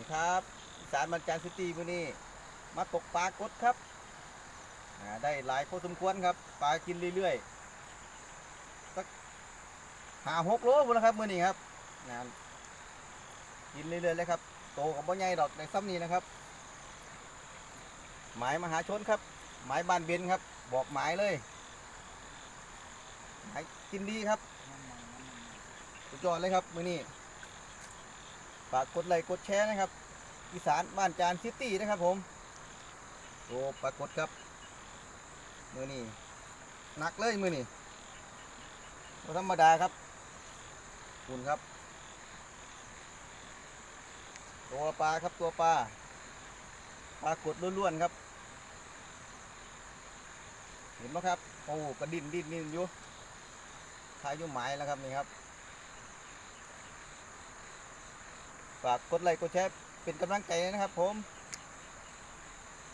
นี่ครับสารบันจานซิตี้มื้อนี้มาตกปลากดครับได้หลายพอสมควรครับ ปลากินเรื่อยๆสักหาหกโลพุ่นนะครับมื้อนี้ครับงานกินเรื่อยๆเลยครับ โตกับบ่ใหญ่ดอกในซ้ำนี้นะครับ หมายมหาชนครับ หมายบ้านเบนครับ บอกหมายเลยหมายกินดีครับสุดยอดเลยครับมื้อนี้ ฝากกดไลค์กดแชร์นะครับ อีสานบ้านจานซิตี้นะครับผมโอ้ปรากฏครับ มือนี่หนักเลยมือนี่ธรรมดาครับคุณครับ ตัวปลาครับตัวปลาปลากดล้วนๆครับ เห็นไหมครับโอ้กระดิ่นดิ่นดิ่นอยู่ทายอยู่หมายแล้วครับนี่ครับ ฝากกดไลค์กดแชร์เป็นกำลังใจนะครับผม